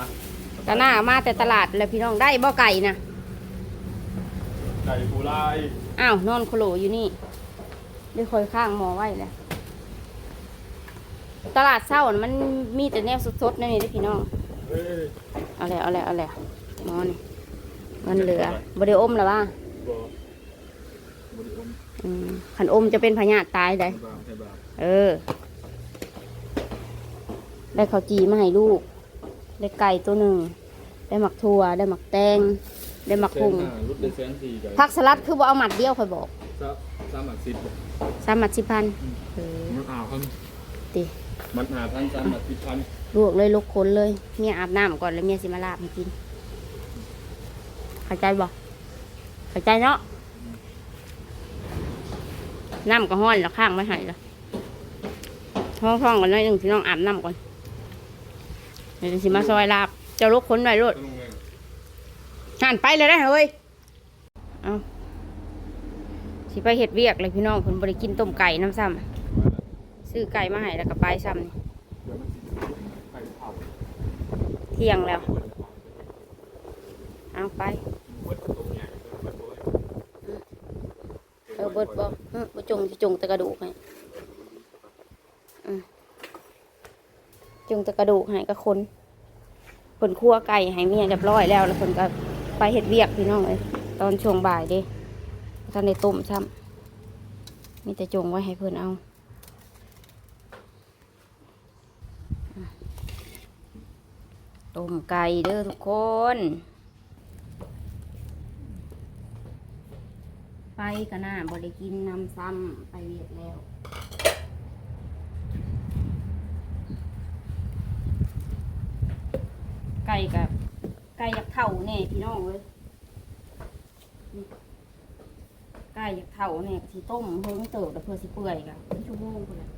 อะตาหน้ามาแต่ตลาดแล้วพี่น้องได้บ่ไก่นะไก่ปูลายอ้าวนอนโคโลอยู่นี่ได้คอยข้างหมอไว้แหละตลาดเศร้าน่ะมันมีแต่แนวสดๆนั่นนี่เด้อพี่น้องเฮ้ยเอาแล้วเอาแล้วเอาแล้วหมอนี่มันเหลือบไดอมหรอวะบ่บริอมอืมขันอมจะเป็นพญาติตายได้บางใช่บางเออ ได้ข้าวจีมาให้ลูก ได้ไก่ตัวหนึ่ง ได้หมักถั่ว ได้หมักแตง ได้หมักเส้พุนงห้ารุดได้แสนสี่ไก่ผักสลัดคือว่าเอาหมัดเดียวคอยบอกซับสามหมักสิบสามหมัดสิบพันเออมันอ่าวครับติมันหาพันสามหมักสิบพันลวกเลยลุกคนเลยเมียอาบน้ำก่อนแล้วเมียสิมาลาบให้กินเข้าใจบ่เข้าใจเนาะน้ำก็ห้อนแล้วข้างไม่ให้ละห้องท้องๆก่อนหน่อยหนึ่งพี่น้องอาบน้ำก่อน เดี๋ยวสิมาซอยลาบเจ้าลุกคนหน่อยรถหันไปเลยได้เฮ้ยเอาสิไปเห็ดเวียกเลยพี่น้องคนบริกินต้มไก่น้ำซ้ำซื้อไก่มาให้แล้วก็ไปซ้ำนี่เดี๋ยเที่ยงแล้ว เอาไปเออเบิดบ่เออบ่จงจงต่กระดูกให้อืม จงต่กระดูกให้ก็คนผลคั่วไก่ให้เมียเรียบร้อยแล้ว แล้วคนก็ไปเห็ดเวียกพี่น้องเลยตอนช่วงบ่ายเด้ตอนในต้มซ้ำมีแต่จงไว้ให้เพื่อนเอาต้มไก่เด้อทุกคนไปกันหนะบริกินนำซ้ำไปเวียดแล้ว ไก่กับไก่อยากเท่าแน่พี่น้องเลยไก่อยากเท่าแน่ก็สิต้มเพิ่งเติบแล้วเพื่อสิเปื่อยกันเป็นชั่วโมงคนละ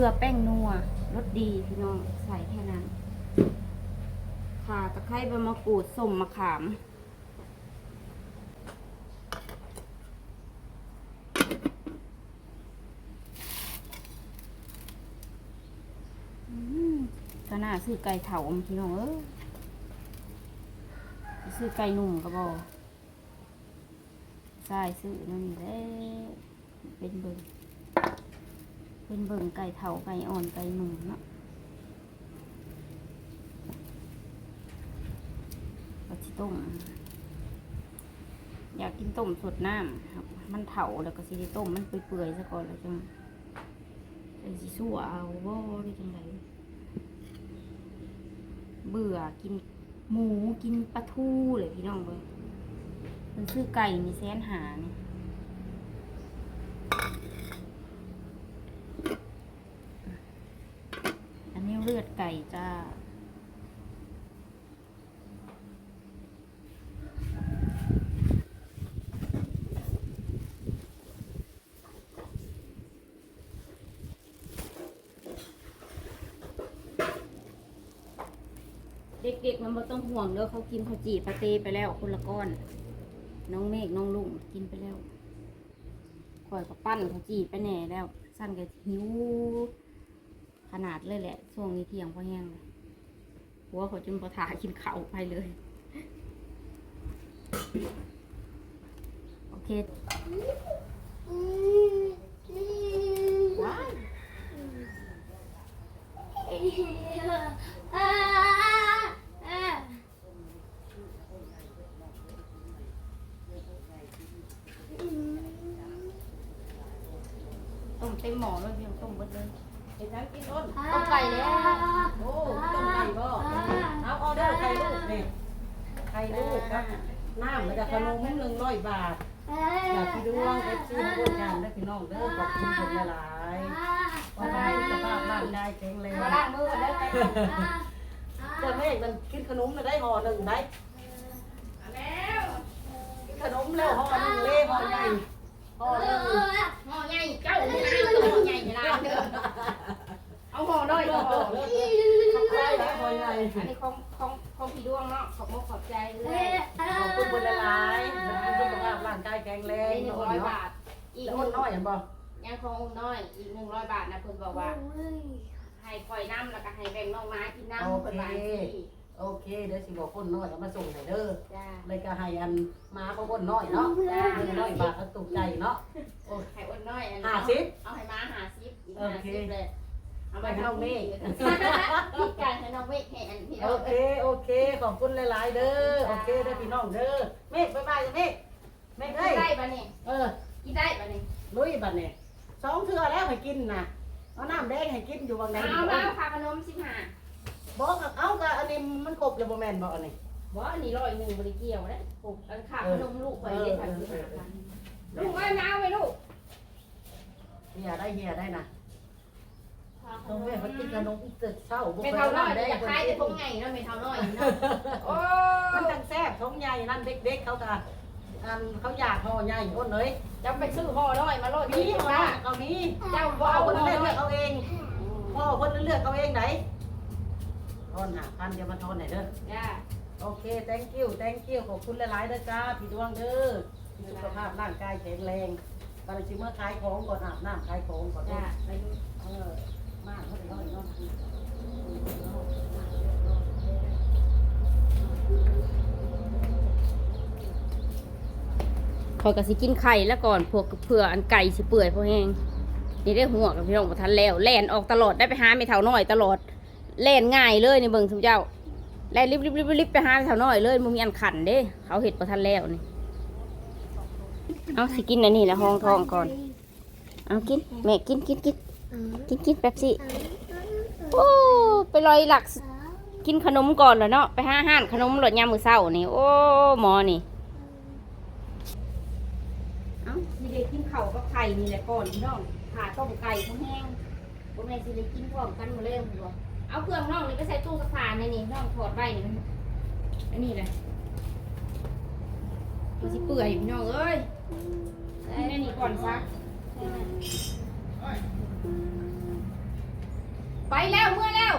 ลือแป้งนัวรสดีพี่น้องใส่แค่นั้นข่าตะไคร้ใบมะกรูดส้มมะขามอืมก็น่าซื้อไก่เถาพี่น้องเออซื้อไก่หนุ่มก็บอใช่ซื้อนั่นนี่แหละเป็นเบิ่ง เป็นเบิ่งไก่เถาไก่อ่อนไก่หนุ่มเนาะก็สิต้ม อยากกินต้มสดน้ำครับมันเถาแล้วก็สิต้มมันเปื่อยๆซะก่อนแล้วจังจังสิสู้เอาบ่ได้จังไดเบื่อกินหมูกินปลาทูเลยพี่น้องเลยมันซื้อไก่มีแสนหาเนี่ย อันนี้เลือดไก่จ้า เด็กๆมันบ่ต้องห่วงเด้อเขากินข้าวจี่ปาเต้ไปแล้วคนละก้อน น้องเมฆน้องลุงกินไปแล้วข่อยก็ปั้นข้าวจี่ไปแหน่แล้ว สั้นก็หิว ขนาดเลยแหละช่วงนี้เที่ยงพอแห้งเลยหัวเขาจนประทากินเขาไปเลย โอเคว้ายต้มเต็มหม้อเลยพี่น้องต้มเบิดเลย เห็นทั้งกินอ้นต้มไก่แล้วโอ้ต้มไก่บ่เอาออเดอร์ไก่ลูกนี่ไข่ลูกครับน้ำมันจะขนมหนึ่งร้อยบาทอยากพี่ดวงเอฟซีด้วยกันได้พี่น้องเด้อขอบคุณคนหลายๆวันนี้สุขภาพร่างกายแข็งแรงมาล้างมือเด้อไปเจ้าแม่มันกินขนมน่ะได้ห่อหนึ่งได้แล้วกินขนมแล้วห่อหนึ่งเล่ห่อใหญ่ห่อหนึ่งห่อใหญ่เจ้าหน้าตัวใหญ่ลายเด้อ น้อยห่ห่ออเลิกทำไรแล้วอใหญ่อันนี้ของของของพี่ดวงเนาะขอบมกขอบใจเลยขอบคุณคนหลายขอบคุณสุขภาพร่างกายแข็งแรงหนึ่งร้อยบาท อีกแล้วหนึ่นงน้อยเห็นบ่ยังของอุ้มน้อย อีกหนึ่งร้อยบาทนะเพิ่นบอกว่า ให้คอยน้ำแล้วก็ให้แบ่งน้องไม้กินน้ำเป็นบางที่โอเคเดี๋ยวสิบอกคนน้อยเอามาส่งให้เด้อจ้าเลยก็ให้อันมาเขาคนน้อยเนาะจ้าหนึ่งร้อยบาทก็ตกใจเนาะให้อ้นน้อยอันห้าสิบ เอาให้มาหาซิปอีกห้าสิบเลย ให้น้องเมฆพี่การให้น้องเมฆแห่พี่โอเค โอเค ขอบคุณหลาย ๆ เด้อ โอเคเด้อพี่น้องเด้อ เมฆบ๊ายบายจ้ะเมฆเมฆกิเอ้นยได้ปะเนี่ยเออ กินได้ปะเนี่ยลุยบัดเนี่ยสองเทื่อแล้วให้กินนะเอาน้ำแดงให้กินอยู่บางไหนเอามาเอาค่าขนมสิบห้าบอกกับเอากับอันนี้มันครบเลยบ่แม่นบ่อันนี้บอกอันนี้ร้อยหนึ่งบริเกี่ยวนะผมอันค่าขนมลูกไปเรียนทางสิบห้าพันลูกว่าน้าไว้ลูกเฮียได้เฮียได้นะ ต้องแม่เขากินขนมอีกตึกเช้าบ่ไม่คยเท่าน้อยำแดงอยากขายแต่พวกไงเนาะไม่เท่าน้อยเนาะโอ้มันจังแซ่บท้องใหญ่นั่นเด็กๆเขาก็อันเขาอยากห่อใหญ่อ้นเลยจะไปซื้อห่อน้อยมาโลดมีนี่ว่าว่าก็มีเจ้าพ่อว่าเอาคนห่อเลือกน้อยเอาเองพ่อคนเลือกเอาเองไหนทอนหาพันเดี๋ยวมาทอนไหนเด้อจ้าโอเค thank you thank you ขอบคุณหลายๆเด้อจ้าพี่ดวงเด้อสุขภาพร่างกายแข็งแรงตอนนี้เมื่อขายของก่อนอาบน้ำขายของก่อนเด้จ้าอไปดูเออมากเขาเดี๋ยวเขาเดี๋ยวเขาคอยก็สิกินไข่แล้วก่อนพวกเผื่ออันไก่สิเปื่อยพอแห้งนี่ได้หัวกับพี่น้องบ่ทันแล้วแล่นออกตลอดได้ไปหาไม่เท่าน้อยตลอดแล่นง่ายเลยนี่เบิ่งทุกเจ้าแล่นรีบๆๆไปหาไม่เท่าน้อยเลยมึงมีอันขันเด้เขาเห็ดบ่ทันแล้วนี่เอาสิกินอันนี้และห้องทองก่อน เอากินแม่กินกินกิน กินกินแป๊บสิโอ้ไปลอยหลัก กินขนมก่อนเหรอเนาะไปหาอาหารขนมหลดยามมื้อเช้านี่ โอ้หมอนี่เอ้าสิได้กินข้าวกับไข่นี่แหละก่อนพี่น้องขาต้มไก่ข้าวแห้งพวกแม่สิได้กินพร้อมกันหมดเลยบ่เอาเครื่องน้องนี่ไปใส่ตู้สักผ้าในนี่น้องถอดไว้นี่มันอันนี้แหละมันสิเปื่อยพี่น้องเอ้ยใส่ในนี่ก่อนซัก ไปแล้วเมื่อแล้ว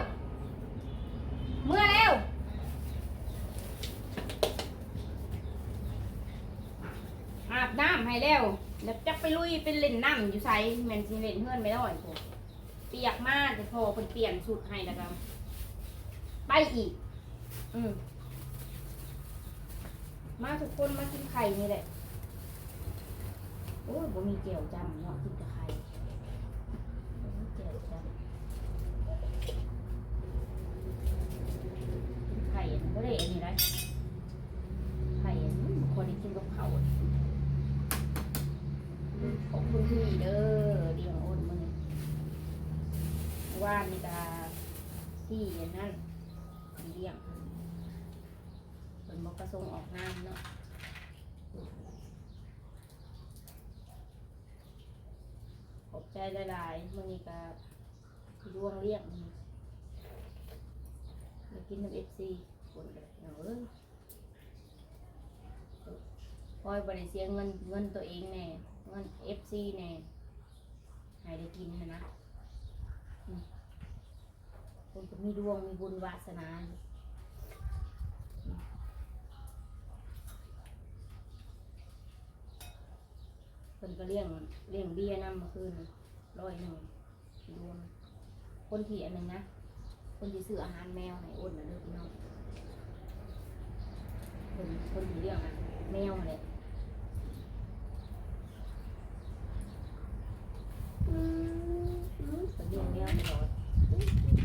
เมื่อแล้วอาบน้ำให้แล้วแล้วจะไปลุยไปเล่นน้ำอยู่ไซแมนซีเล่นเพื่อนไม่ได้พอเปียกมากแต่พอคนเปลี่ยนชุดให้แล้วก็ไปอีก อืมมาทุกคนมากินไข่นี่แหละ โอ้ยบ่มีเจียวจำเนาะกินแต่ไข่บ่มีเจียวจำกินไข่อันก็ได้อันนี้ได้ไข่อันคนที่กินกับเขาขอบคุณพี่เด้อเดียงอ้นมึงว่านี่กาที่อันนั่นเลี้ยงเป็นบอกกระทรงออกงานเนาะขอบใจหลายๆมึงนี่กาดวงเลี้ยงมึงกินน้ำเอฟซี คนเลยเนาะเอ้ยคอยบริเสียเงินเงินตัวเองแน่เงินเอฟซีแน่ให้ได้กินนะนะคนก็มีดวงมีบุญวาสนาคนก็เลี้ยงเลี้ยงเบี้ยน้ำมาคืนร้อยหนึ่งดวงคนที่อันหนึ่งนะคนที่ซื้ออาหารแมวให้อ้นนะเด้อพี่น้อง คนคนที่เลี้ยงอะแมวเลยผมเลี้ยงแมวตลอด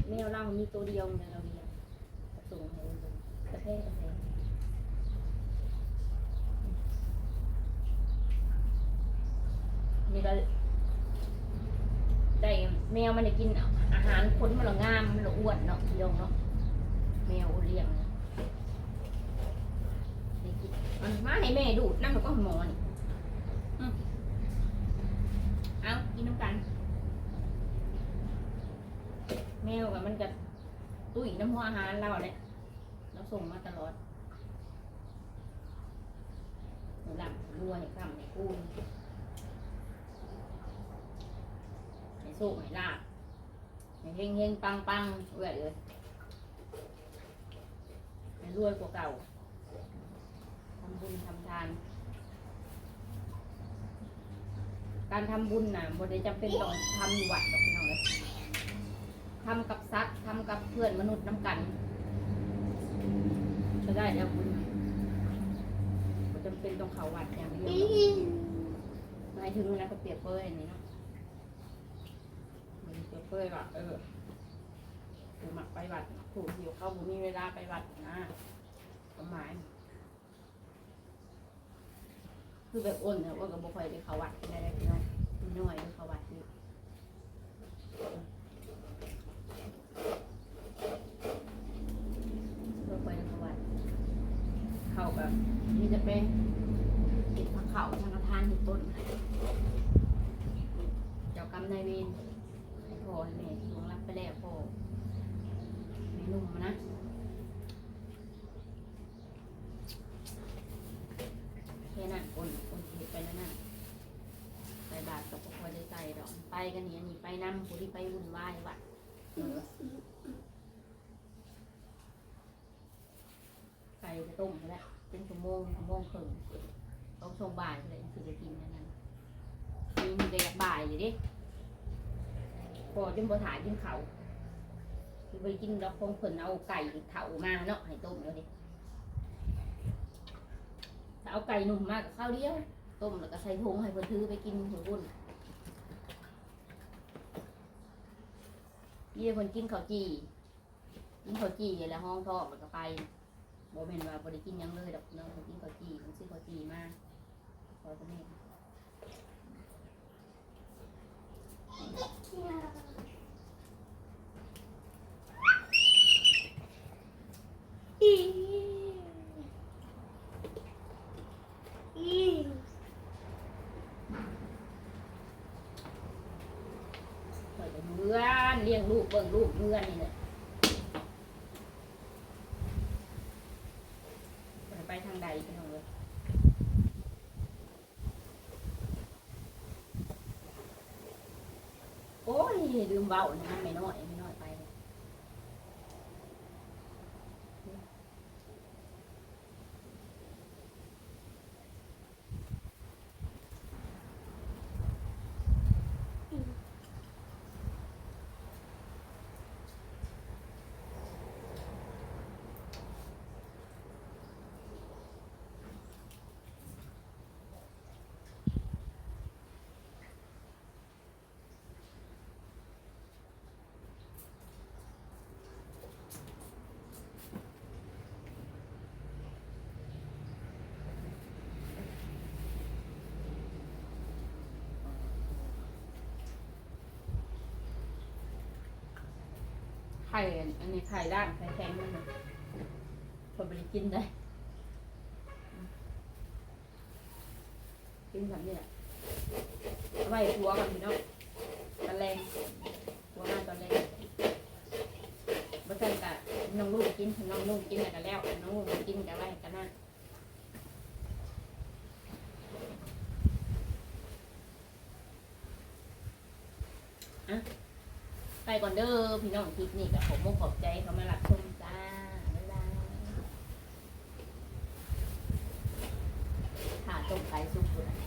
แมวเรามีตัวเดียวเนี่ยเราเลี้ยงส่งให้กระแทกกระแทกนี่ก็ได้แมวมันได้กินอาหารคนมันละงามมันละอ้วนเนาะพี่น้องเนาะแมวเลี้ยง มันมาให้แม่ดูดน้ำแล้วก็หมอนี่อืมเอากินน้ำกัน แมวกับมันจะตุ้ยน้ำหัวอาหารเราเนี่ยเราส่งมาตลอดหลับรัวให้คำให้คูณให้สู้ให้ลาบให้เฮงเฮงปังปังเอื่อยเลยให้รวยกว่าเก่า บุญทำทาน การทำบุญน่ะบ่ได้จำเป็นต้องทำอยู่วัดดอกพี่น้องเลยทำกับสัตว์ทำกับเพื่อนมนุษย์น้ำกันจะได้แล้วคุณก็จำเป็นต้องเขาวัดอย่างเดียวหมายถึงนะก็เปรียบเปรยอันนี้เนาะมันเปรียบเปรยว่าเออถูกหมักไปวัดถูกอยู่เขาบ่มีเวลาไปวัดนะความหมาย คือแบบอ้นเนี่อ้นกับบุคคลได้เขาวัดได้ได้พี่น้องพี่น้อยได้เขาวัดอยู่เพื่อไปในประวัติเขาแบบนี่จะเป็นติดผักเขาทางกระทานที่ต้นเจ้ากรรมนายเวรให้พ่อให้แม่ลวงรับไปแล้วพ่อแม่นุ่มนะแค่นั้นคนคนที่ไปนั่นน่ะใส่บาตรกับพอได้ใส่ดอ กไปกันนี่อันนี้ไปนั่งผู้ที่ไปวุ่นวายวัดไก่จะต้มแล้วเป็นชั่วโมงชั่วโมงครึ่งต้องชงบ่ายเลยถึงจะกินนั่นนั้นมีมีแต่อยากบ่ายอยู่ดิพอจนบ่ถ่ายกินเขาไปกินดอกคงเพิ่นเอาไก่เถามาเนาะให้ต้มแล้วดิเอาไก่หนุ่มมากกับข้าวเดียวต้มแล้วก็ใส่ถุงให้เพิ่นถือไปกินหัวบุญ ยี่คนกินข้าวจี่กินข้าวจี่แล้วห้องทอมันก็ไปบ่แม่นว่าบ่ได้กินยังเลยดอกเนาะกินข้าวจี่มันซื้อข้าวจี่มาขอตัวนี้อีอี เบื่อนเลี้ยงลูกเบิ่งลูกเบื่อนนี่แหละ ไปทางใดกันหน่อยเลยโอ้ยลืมเบานะมันไม่น้อยไม่น้อยไปเลยไข่อันนี้ไข่ด้านไข่แข็งมันน่ะคนไปกินได้ กินแบบนี้แหละเอาไว้หัวกันพี่น้องตะแรงหัวหน้าตะแรงบ่ซั่นกะน้องลูกกินน้องลูกกินแล้วก็แล้วน้องลูกกินก็ไว้กันนะ ไปก่อนเด้อพี่น้องคลิปนี้กับผมมุกขอบใจเขามารับชมจ้าบ๊ายบายถ่าต้มไก่สุกเลย